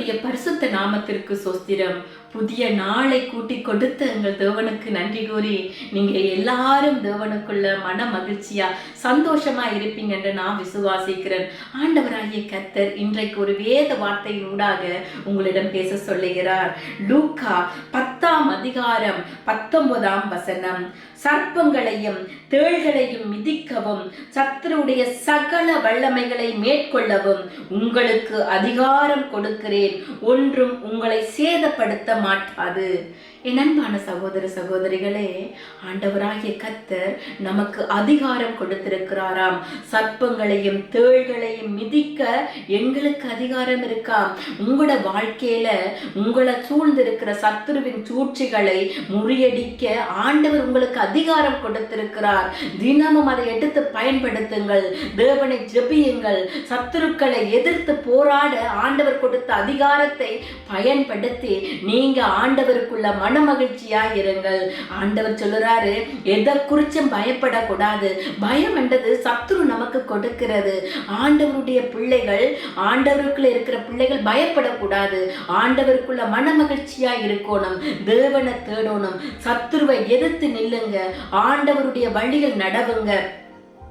கர்த்தருடைய பரிசுத்த நாமத்திற்கு சோஸ்திரம். புதிய நாளை கூட்டி கொடுத்த எங்கள் தேவனுக்கு நன்றி கூறி நீங்க எல்லாரும் தேவனுக்குள்ள மன மகிழ்ச்சியா சந்தோஷமா இருப்பீங்க என்று நான் விசுவாசிக்கிறேன். ஆண்டவராகிய கர்த்தர் இன்றைக்கு ஒரு வேத வார்த்தையின் ஊடாக உங்களிடம் பேச சொல்லுகிறார். லூக்கா பத்தாம் அதிகாரம் பத்தொன்பதாம் வசனம். சர்ப்பங்களையும் தேள்களையும் மிதிக்கவும் சத்துருடைய சகல வல்லமைகளை மேற்கொள்ளவும் உங்களுக்கு அதிகாரம் கொடுக்கிறேன். ஒன்றும் உங்களை சேதப்படுத்த மாட்டாது. என் அன்பான சகோதர சகோதரிகளே ஆண்டவராகிய கத்தர் நமக்கு அதிகாரம் கொடுத்திருக்கிறாராம். சர்ப்பங்களையும் தேள்களையும் மிதிக்க எங்களுக்கு அதிகாரம் இருக்கா? உங்களோட வாழ்க்கையில உங்களை சூழ்ந்திருக்கிற சத்துருவின் சூழ்ச்சிகளை முறியடிக்க ஆண்டவர் உங்களுக்கு அதிகாரம் கொடுத்திருக்கிறார். தினமும் அதை எடுத்து பயன்படுத்துங்கள். தேவனை ஜெபியுங்கள். சத்துருக்களை எதிர்த்து போராட ஆண்டவர் கொடுத்த அதிகாரத்தை பயன்படுத்தி நீங்க நீங்க ஆண்டவருக்குள்ள மன மகிழ்ச்சியா இருங்கள். ஆண்டவர் சொல்லுறாரு எதை குறிச்சும் பயப்படக்கூடாது. பயம் என்றது சத்ரு நமக்கு கொடுக்கிறது. ஆண்டவருடைய பிள்ளைகள் ஆண்டவருக்குள்ள இருக்கிற பிள்ளைகள் பயப்படக்கூடாது. ஆண்டவருக்குள்ள மன மகிழ்ச்சியா இருக்கணும். தேவனை தேடணும். சத்ருவை எதிர்த்து நில்லுங்க. ஆண்டவருடைய வழியில் நடவுங்க.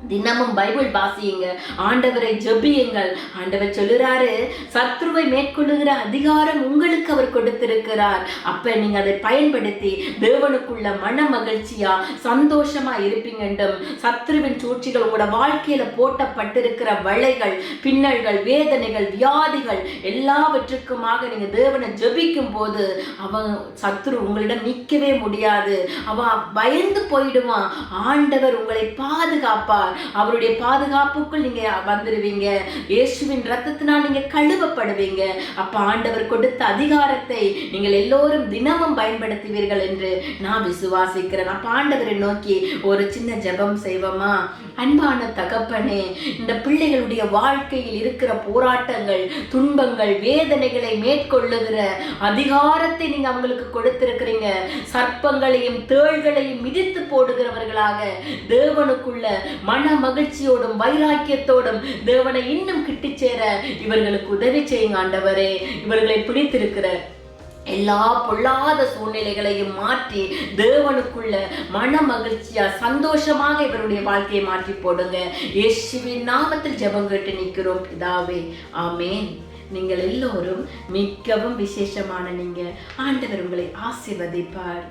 தினமும் பைபிள் வாசியுங்க. ஆண்டவரை ஜெபியுங்கள். ஆண்டவர் சொல்லுறாரு சத்ருவை மேற்கொள்ளுகிற அதிகாரம் உங்களுக்கு அவர் கொடுத்திருக்கிறார். அப்ப நீங்க அதை பயன்படுத்தி தேவனுக்குள்ள மன மகிழ்ச்சியா சந்தோஷமா இருப்பீங்கன்றும் சத்ருவின் சூழ்ச்சிகள் உங்களோட வாழ்க்கையில போட்டப்பட்டிருக்கிற வளைகள் பின்னல்கள் வேதனைகள் வியாதிகள் எல்லாவற்றுக்குமாக நீங்க தேவனை ஜெபிக்கும் போது அவன் சத்ரு உங்களிடம் நிற்கவே முடியாது. அவன் பயந்து போயிடுவான். ஆண்டவர் உங்களை பாதுகாப்பார். அவருடைய பாதுகாப்புக்குள் நீங்க வந்துடுவீங்க இயேசுவின் ரத்தத்தினால் நீங்க கழுவப்படுவீங்க. அப்ப ஆண்டவர் கொடுத்த அதிகாரத்தை நீங்கள் எல்லோரும் தினமும் பயன்படுத்துவீர்கள் என்று நான் விசுவாசிக்கிறேன். அப்ப ஆண்டவரை நோக்கி ஒரு சின்ன ஜபம் செய்வோமா? அன்பான தகப்பனே இந்த பிள்ளைகளுடைய வாழ்க்கையில் இருக்கிற போராட்டங்கள் துன்பங்கள் வேதனைகளை மேற்கொள்ளுகிற அதிகாரத்தை நீங்க அவங்களுக்கு கொடுத்திருக்கிறீங்க. சர்ப்பங்களையும் தேள்களையும் மிதித்து போடுகிறவர்களாக தேவனுக்குள்ள மன மகிழ்ச்சியோடும் வைராக்கியத்தோடும் தேவனை இன்னும் கிட்டி சேர இவர்களுக்கு உதவி செய்யுங்க ஆண்டவரே. இவர்களை பிடித்திருக்கிற எல்லா பொல்லாத சூழ்நிலைகளையும் மாற்றி தேவனுக்குள்ள மன மகிழ்ச்சியா சந்தோஷமாக இவருடைய வாழ்க்கையை மாற்றி போடுங்க. இயேசுவின் நாமத்தில் ஜெபம் கேட்டு நிற்கிறோம் இதாவே ஆமேன். நீங்கள் எல்லோரும் மிகவும் விசேஷமான நீங்க. ஆண்டவர் உங்களை ஆசிர்வதிப்பார்.